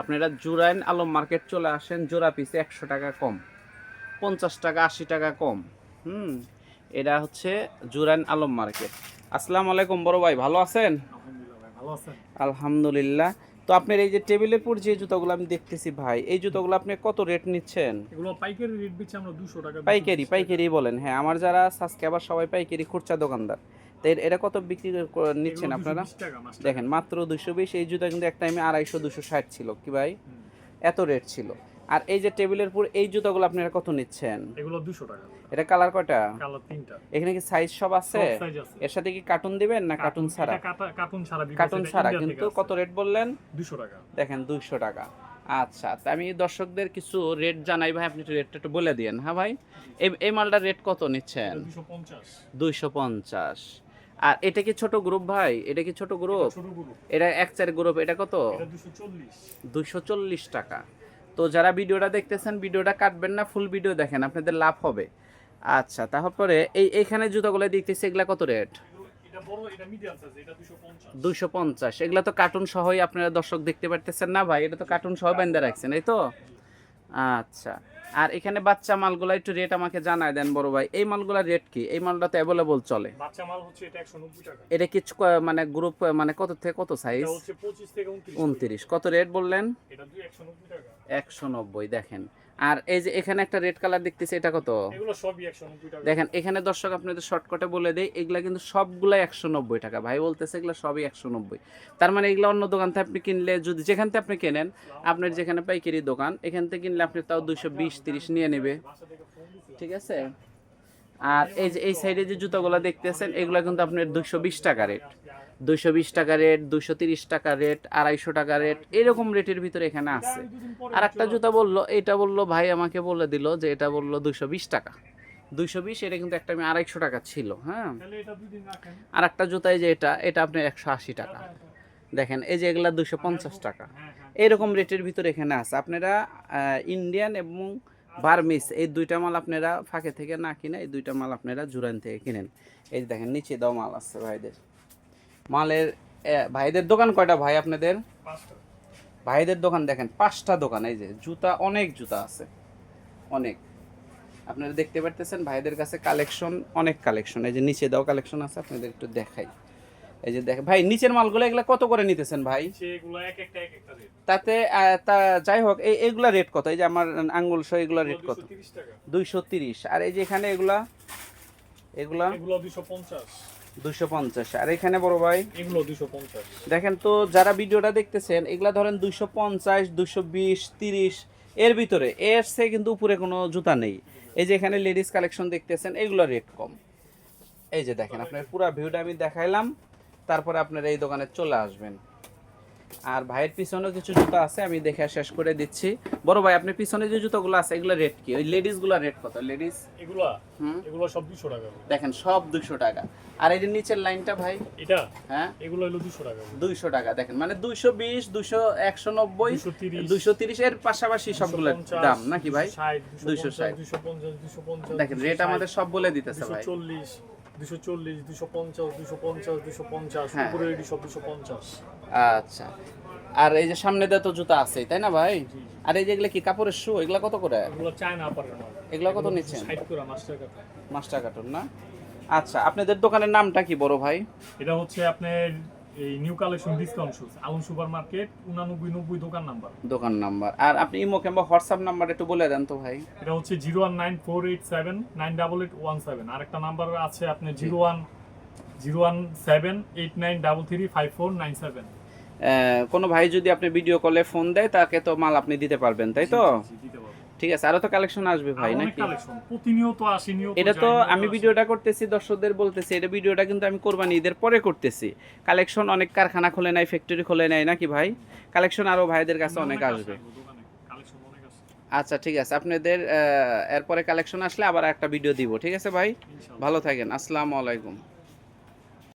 আপনারা জুরাইন আলম মার্কেট চলে আসেন জোড়া পিসে একশো টাকা কম পঞ্চাশ টাকা আশি টাকা কম। হুম এটা হচ্ছে জুরাইন আলম মার্কেট। আসসালামু আলাইকুম বড় ভাই ভালো আছেন? আলহামদুলিল্লাহ তো আপনার এই যে টেবিলের উপর যে জুতোগুলো আমি দেখতেছি ভাই এই জুতোগুলো আপনি কত রেট নিচ্ছেন? এগুলো পাইকারি রেট বেচে আমরা 200 টাকা পাইকারি পাইকারি বলেন হ্যাঁ আমার যারা সাবস্ক্রাইবার সবাই পাইকারি খুচরা দোকানদার। তো এর- এটা কত বিক্রি করে নিচ্ছেন আপনারা? দেখেন মাত্র দুশো বিশ এই জুতা কিন্তু এক টাইমে আড়াইশো দুশো ষাট ছিল কি ভাই? এত রেট ছিল। আর এই যে টেবিলের উপর এই জুতাগুলো আপনারা কত নিচ্ছেন? এগুলো 200 টাকা। এটা কালার কয়টা? কালার তিনটা। এখানে কি সাইজ সব আছে? এর সাথে কি কার্টুন দিবেন না কার্টুন ছাড়া? এটা কার্টুন ছাড়া কার্টুন ছাড়া কিন্তু কত রেট বললেন? 200 টাকা। দেখেন দুইশো টাকা। আচ্ছা তা আমি দর্শকদের কিছু রেট জানাই ভাই আপনি একটু রেটটা একটু বলে দিয়েন হ্যাঁ ভাই? এই এই মালটার রেট কত নিচ্ছেন? এটা 250 দুইশো পঞ্চাশ। আর এটা কি ছোট গ্রুপ ভাই? এটা কি ছোট গ্রুপ এটা এক চার গ্রুপ এটা কত? এটা 240 দুইশো চল্লিশ টাকা। তো যারা ভিডিওটা দেখতেছেন ভিডিওটা কাটবেন না ফুল ভিডিও দেখেন আপনাদের লাভ হবে। আচ্ছা তারপরে এই এইখানে জুতাগুলো দেখতেছি এগুলা কত রেট এটা বড় এটা মিডিয়াম সাইজ এটা 250 দুইশো পঞ্চাশ। এগুলা তো কার্টুন সহই আপনারা দর্শক দেখতে পারতেছেন না ভাই এটা তো কার্টুন সহ বেঁধে রাখছেন এই তো? আচ্ছা। আর এখানে বাচ্চা মালগুলা একটু রেট আমাকে জানায় দেন বড় ভাই। এই মালগুলা রেট কি? এই মালটা তো অ্যাভেলেবল চলে। বাচ্চা মাল হচ্ছে এটা 190 টাকা। এটা কি মানে গ্রুপ মানে কত থেকে কত সাইজ এটা হচ্ছে 25 থেকে 29 উনত্রিশ। কত রেট বললেন? এটা 190 টাকা। একশো নব্বই। দেখেন আর এই যে এখানে একটা রেড কালার দেখতেছি এটা কত? এগুলো সবই 190 টাকা দেখেন এখানে দর্শক আপনাদের শর্টকাটে বলে দেই এগুলা কিন্তু সবগুলাই একশো নব্বই টাকা। ভাই বলতেছে এগুলো সবই একশো নব্বই। তার মানে এগুলো অন্য দোকান থেকে আপনি কিনলে যদি যেখান থেকে আপনি কেনেন আপনার যেখানে পাইকারি দোকান এখান থেকে কিনলে আপনি তাও দুইশো বিশ তিরিশ নিয়ে নেবে। ঠিক আছে? আর এই যে এই সাইডে যে জুতোগুলো দেখতেছেন এগুলো কিন্তু আপনার দুশো বিশ টাকা রেট দুশো বিশ টাকা রেট দুশো তিরিশ টাকা রেট আড়াইশো টাকা রেট এরকম রেটের ভিতরে এখানে আছে। আর একটা জুতা বলল এটা বলল ভাই আমাকে বলে দিল যে এটা বলল দুশো বিশ টাকা। দুইশো বিশ এটা কিন্তু একটা আমি আড়াইশো টাকা ছিল হ্যাঁ? আর একটা জুতায় যে এটা এটা আপনার একশো আশি টাকা। দেখেন এই যে এগুলা দুশো পঞ্চাশ টাকা। হ্যাঁ হ্যাঁ। এরকম রেটের ভিতরে এখানে আছে। আপনারা ইন্ডিয়ান এবং বার্মিস এই দুইটা মাল আপনারা ফাঁকে থেকে না কিনে এই দুইটা মাল আপনারা জুরান থেকে কিনেন। এই যে দেখেন নিচে দাও মাল আছে ভাইদের। মালের ভাইদের দোকান কয়টা ভাই আপনাদের? ভাইদের দোকান দেখেন পাঁচটা দোকান এই যে জুতা অনেক জুতা আছে অনেক। আপনারা দেখতে পারতেছেন ভাইদের কাছে কালেকশন অনেক কালেকশন এই যে নিচে দাও কালেকশন আছে আপনাদের একটু দেখাই। এই যে দেখ ভাই নিচের মালগুলো এগুলা কত করে নিতেছেন ভাই? তাতে তা যাই হোক এই এগুলা রেট কত? এই যে আমার আঙ্গুল সহ এগুলা রেট কত? দুইশো তিরিশ আর এই যে এখানে এগুলা এগুলা? এগুলো 250 দুইশো পঞ্চাশ। আর এখানে বড় ভাই? এগুলো 250 দেখেন তো যারা ভিডিওটা দেখতেছেন এগুলা ধরেন দুইশো পঞ্চাশ দুইশো বিশ তিরিশ এর ভিতরে। এর সে কিন্তু উপরে কোনো জুতা নেই। এই যে এখানে লেডিস কালেকশন দেখতেছেন এগুলো রেট কম। এই যে দেখেন আপনার পুরো ভিউটা আমি দেখাইলাম তারপরে আপনারা এই দোকানে চলে আসবেন। আর ভাইয়ের পিছনেও কিছু জুতো আছে আমি দেখে শেষ করে দিচ্ছি। বড় ভাই আপনার পিছনে যে জুতোগুলো আছে এগুলো রেট কি? ওই লেডিসগুলো রেট কত? লেডিস এগুলো? হুম? এগুলো সব 200 টাকা দেখেন সব দুশো টাকা। আর এই যে নিচের লাইনটা ভাই? এটা? হ্যাঁ? এগুলো হলো 200 টাকা দুইশো টাকা দেখেন মানে দুইশো বিশ দুইশো একশো নব্বই 230 তিরিশ এর পাশাপাশি সবগুলো দাম নাকি ভাই? 260 260 250 250 দেখেন রেট আমাদের সব বলে দিতেছে ভাই। 240 240 250 250 250 হ্যাঁ। উপরে এটি সব 250 আচ্ছা। আর এই যে সামনে দিয়ে তো জুতা আছে তাই না ভাই? আর এই যেগুলো কি কাপড়ের শু এগুলো কত করে? এগুলো চায়না এগুলো কত নিচ্ছেন? মাস্টার কাটুন মাস্টার কার্টুন না? আচ্ছা আপনাদের দোকানের নামটা কি বড় ভাই? এটা হচ্ছে আপনার এই new collection discount shoes Alam super market উনানব্বই নব্বই দোকান নাম্বার। দোকান নাম্বার। আর আপনি ইমো কিংবা হোয়াটসঅ্যাপ নাম্বার একটু বলে দেন তো ভাই। এটা হচ্ছে zero one nine four eight seven nine double eight one seven. আরেকটা নাম্বার আছে আপনার zero one zero one seven eight nine double three five four nine seven. কোনো ভাই যদি আপনি ভিডিও কলে ফোন দেয় তাকে তো মাল আপনি দিতে পারবেন তাই তো? ঠিক আছে আরও তো কালেকশন আসবে ভাই নাকি? প্রতিনিয়ত আসে নিয়ত এটা তো আমি ভিডিওটা করতেছি দর্শকদের বলতেছি এটা ভিডিওটা কিন্তু আমি কোরবানি ঈদের পরে করতেছি। কালেকশন অনেক কারখানা খোলে নাই ফ্যাক্টরি খোলে নাই নাকি ভাই? কালেকশন আরও ভাইদের কাছে অনেক আসবে। আচ্ছা ঠিক আছে আপনাদের এরপরে কালেকশন আসলে আবার একটা ভিডিও দিব ঠিক আছে ভাই? ভালো থাকেন আসসালামু আলাইকুম।